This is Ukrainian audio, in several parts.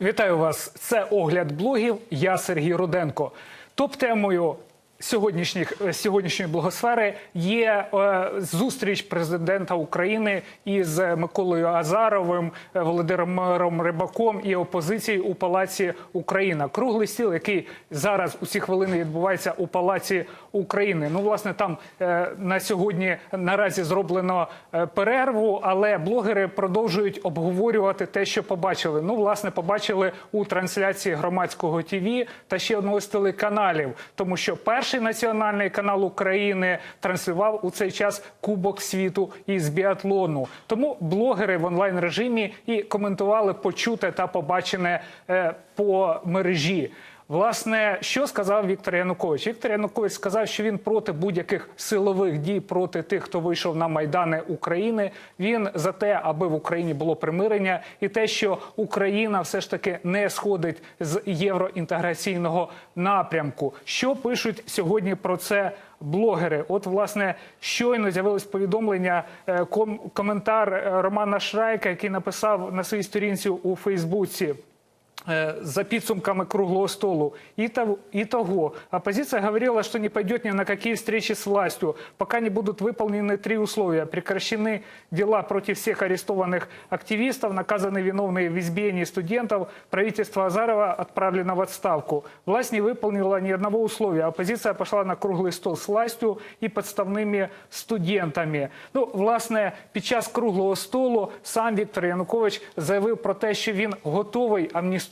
Вітаю вас! Це огляд блогів. Я Сергій Руденко. Топ-темою сьогоднішніх е, сьогоднішньої блогосфери є е, зустріч президента України із Миколою Азаровим, е, Володимиром Рибаком і опозицією у Палаці Україна. Круглий стіл, який зараз у ці хвилини відбувається у Палаці України. Ну, власне, там на сьогодні наразі зроблено перерву, але блогери продовжують обговорювати те, що побачили. Ну, власне, побачили у трансляції громадського ТІВІ та ще одного з телеканалів, тому що перший національний канал України транслював у цей час Кубок світу із біатлону. Тому блогери в онлайн режимі і коментували почуте та побачене е, по мережі. Власне, що сказав Віктор Янукович? Віктор Янукович сказав, що він проти будь-яких силових дій проти тих, хто вийшов на майдани України. Він за те, аби в Україні було примирення, і те, що Україна все ж таки не сходить з євроінтеграційного напрямку. Що пишуть сьогодні про це? Блогери, от власне щойно з'явилось повідомлення, е, ком- коментар е, Романа Шрайка, який написав на своїй сторінці у Фейсбуці. Э, за підсумками круглого столу. И того, и того. Оппозиция говорила, что не пойдет ни на какие встречи с властью, пока не будут выполнены три условия. Прекращены дела против всех арестованных активистов, наказаны виновные в избиении студентов, правительство Азарова отправлено в отставку. Власть не выполнила ни одного условия. Оппозиция пошла на круглый стол с властью и подставными студентами. Ну, власне, під час круглого столу сам Віктор Янукович заявив про те, що він готовий амністувати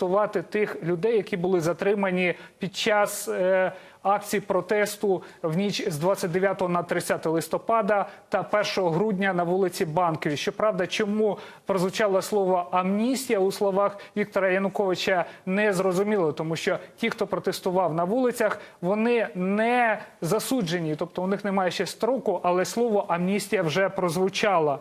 тих людей, які були затримані під час е, акцій протесту в ніч з 29 на 30 листопада та 1 грудня на вулиці Банковій. Щоправда, чому прозвучало слово амністія у словах Віктора Януковича, не зрозуміло, тому що ті, хто протестував на вулицях, вони не засуджені, тобто у них немає ще строку, але слово амністія вже прозвучало.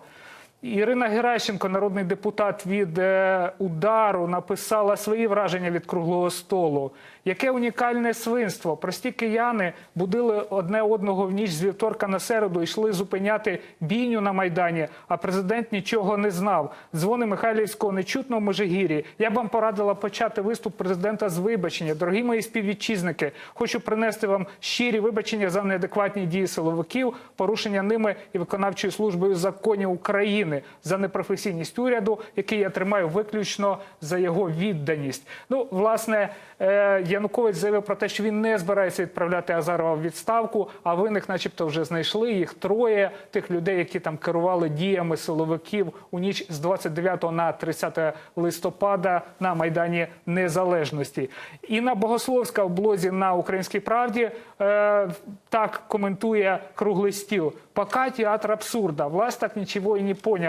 Ірина Геращенко, народний депутат від е, удару, написала свої враження від круглого столу. Яке унікальне свинство. Прості кияни будили одне одного в ніч з вівторка на середу, йшли зупиняти бійню на майдані. А президент нічого не знав. Дзвони Михайлівського нечутно в Межигір'ї. Я б вам порадила почати виступ президента з вибачення. Дорогі мої співвітчизники, хочу принести вам щирі вибачення за неадекватні дії силовиків, порушення ними і виконавчою службою законів України за непрофесійність уряду, який я тримаю виключно за його відданість. Ну, власне, е, Янукович заявив про те, що він не збирається відправляти Азарова в відставку, а винних, начебто, вже знайшли їх троє тих людей, які там керували діями силовиків у ніч з 29 на 30 листопада на майдані Незалежності. Інна Богословська в блозі на Українській правді е, так коментує круглий стіл. Пока театр абсурда. Власть так ничего и не поняла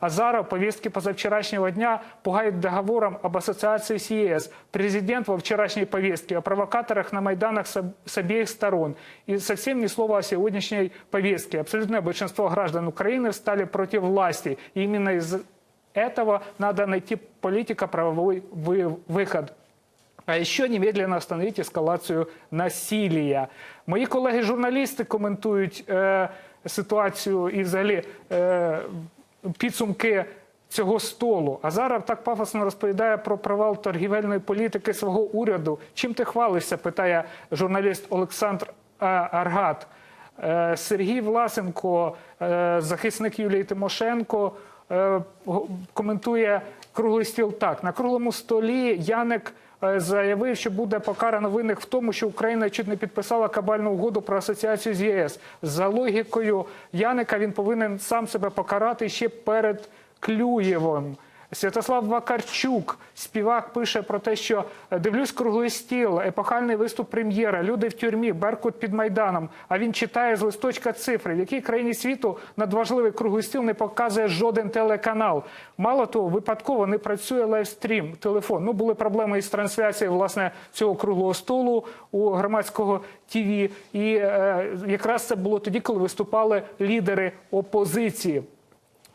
Азаров повестки позавчерашнего дня пугает договором об ассоциации с ЕС. Президент во вчерашней повестке о провокаторах на Майданах с, об- с обеих сторон. И совсем ни слова о сегодняшней повестке. Абсолютное большинство граждан Украины встали против власти. И именно из этого надо найти политико-правовой вы- выход. А еще немедленно остановить ескалацію насилия. Мої колеги-журналісти коментують е, ситуацію і взагалі е, підсумки цього столу. А зараз так пафосно розповідає про провал торгівельної політики свого уряду. Чим ти хвалишся? питає журналіст Олександр е, Аргат. Е, Сергій Власенко, е, захисник Юлії Тимошенко, коментує круглий стіл так. На круглому столі Яник е, заявив, що буде покарано винних в тому, що Україна чуть не підписала кабальну угоду про асоціацію з ЄС. За логікою Яника він повинен сам себе покарати ще перед Клюєвим. Святослав Вакарчук, співак, пише про те, що е, дивлюсь круглий стіл, епохальний виступ прем'єра, люди в тюрмі, Беркут під майданом. А він читає з листочка цифри, в якій країні світу надважливий круглий стіл не показує жоден телеканал. Мало того, випадково не працює лайвстрім, телефон. Ну були проблеми із трансляцією власне цього круглого столу у громадського ТІВІ. І е, якраз це було тоді, коли виступали лідери опозиції.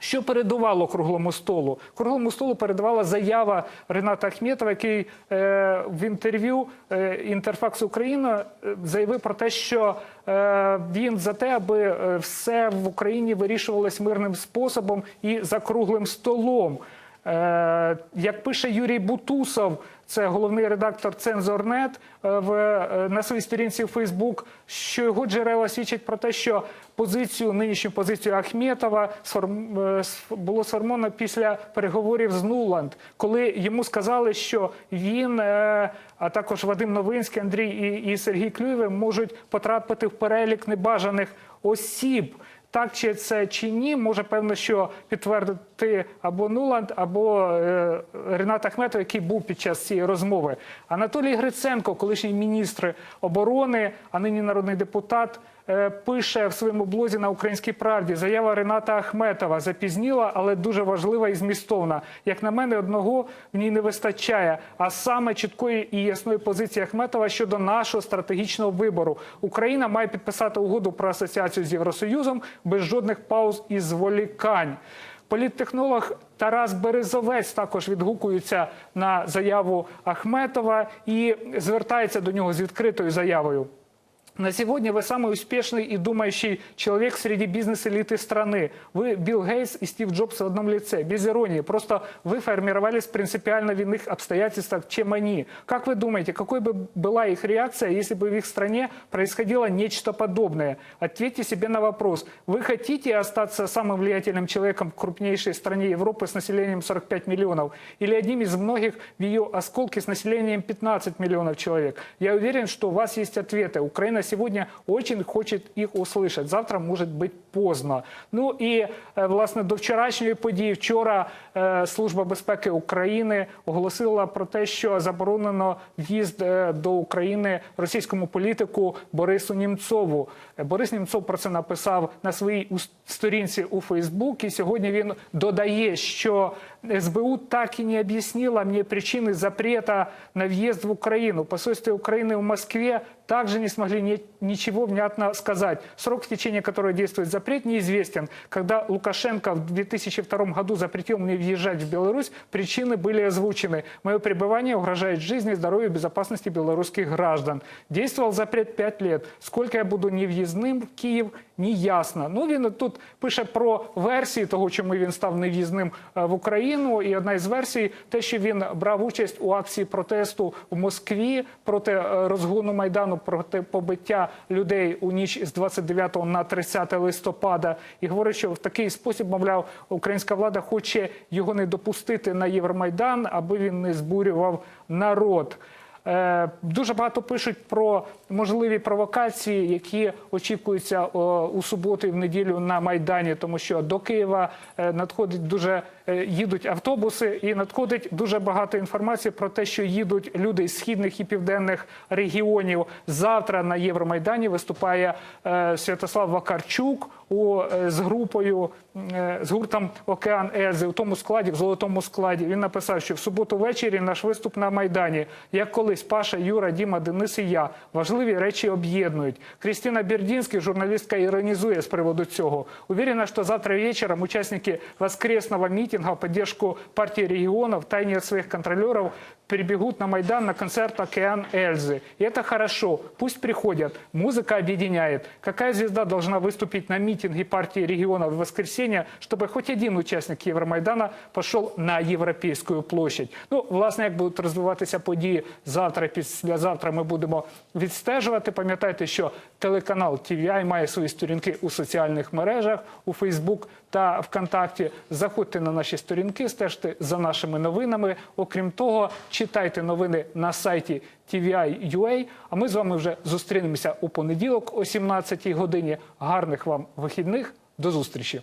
Що передувало круглому столу? Круглому столу передавала заява Рената Ахметова, який е, в інтерв'ю е, Інтерфакс Україна е, заявив про те, що він за те, аби все в Україні вирішувалось мирним способом і за круглим столом. Е, Як пише Юрій Бутусов, це головний редактор Цензорнет е, в е, на своїй сторінці в Фейсбук, що його джерела свідчать про те, що позицію нинішню позицію Ахметова було сформовано після переговорів з Нуланд, коли йому сказали, що він, а також Вадим Новинський, Андрій і, і Сергій Клюєве можуть потрапити в перелік небажаних осіб. Так чи це чи ні, може певно, що підтвердити або Нуланд, або е, Ренат Ахметов, який був під час цієї розмови. Анатолій Гриценко, колишній міністр оборони, а нині народний депутат, пише в своєму блозі на Українській правді. Заява Рената Ахметова запізніла, але дуже важлива і змістовна. Як на мене, одного в ній не вистачає, а саме чіткої і ясної позиції Ахметова щодо нашого стратегічного вибору. Україна має підписати угоду про асоціацію з Євросоюзом без жодних пауз і зволікань. Політтехнолог Тарас Березовець також відгукується на заяву Ахметова і звертається до нього з відкритою заявою. На сегодня вы самый успешный и думающий человек среди бизнес-элиты страны. Вы Билл Гейтс и Стив Джобс в одном лице. Без иронии. Просто вы формировались в принципиально иных обстоятельствах, чем они. Как вы думаете, какой бы была их реакция, если бы в их стране происходило нечто подобное? Ответьте себе на вопрос. Вы хотите остаться самым влиятельным человеком в крупнейшей стране Европы с населением 45 миллионов? Или одним из многих в ее осколке с населением 15 миллионов человек? Я уверен, что у вас есть ответы. Украина сегодня очень хочет их услышать. Завтра может быть поздно. Ну і е, власне до вчорашньої події. Вчора е, Служба безпеки України оголосила про те, що заборонено в'їзд е, до України російському політику Борису Німцову. Е, Борис Німцов про це написав на своїй ус- сторінці у Фейсбук. І сьогодні він додає, що СБУ так и не объяснила мне причины запрета на въезд в Украину. Посольство Украины в Москве также не смогли ни- ничего внятно сказать. Срок, в течение которого действует запрет, неизвестен. Когда Лукашенко в 2002 году запретил мне въезжать в Беларусь, причины были озвучены. Мое пребывание угрожает жизни, здоровью и безопасности белорусских граждан. Действовал запрет 5 лет. Сколько я буду нев'їзним в Київ, не ясно. Ну, він тут пише про версії того, чому він став нев'їзним е, в Україну. І одна із версій те, що він брав участь у акції протесту в Москві проти е, розгону майдану, проти побиття людей у ніч з 29 на 30 листопада. І говорить, що в такий спосіб, мовляв, українська влада хоче його не допустити на Євромайдан, аби він не збурював народ. Е, Дуже багато пишуть про можливі провокації, які очікуються у суботу і в неділю на майдані, тому що до Києва е, надходить дуже е, їдуть автобуси, і надходить дуже багато інформації про те, що їдуть люди з східних і південних регіонів. Завтра на Євромайдані виступає Святослав Вакарчук у з групою з гуртом Океан Ельзи у тому складі, в золотому складі. Він написав, що в суботу ввечері наш виступ на майдані, як колись Паша, Юра, Діма, Денис і я. Важливі речі об'єднують. Крістіна Бердінський, журналістка, іронізує з приводу цього. Уверена, що завтра вечором учасники воскресного митинга в поддержку партии регионов, тайне от своих контролеров, прибегут на Майдан на концерт «Океан Эльзы». И это хорошо. Пусть приходят. Музыка объединяет. Какая звезда должна выступить на митинге партии регионов в воскресенье, чтобы хоть один участник Євромайдана пішов на Європейську площадь? Ну, власне, як будуть розвиватися події завтра, післязавтра ми будемо відстежувати. Пам'ятайте, що телеканал TVI має свої сторінки у соціальних мережах, у Фейсбук та ВКонтакті. Заходьте на наші сторінки, стежте за нашими новинами. Окрім того, читайте новини на сайті TVI.ua. А ми з вами вже зустрінемося у понеділок о 17 годині. Гарних вам вихідних. До зустрічі!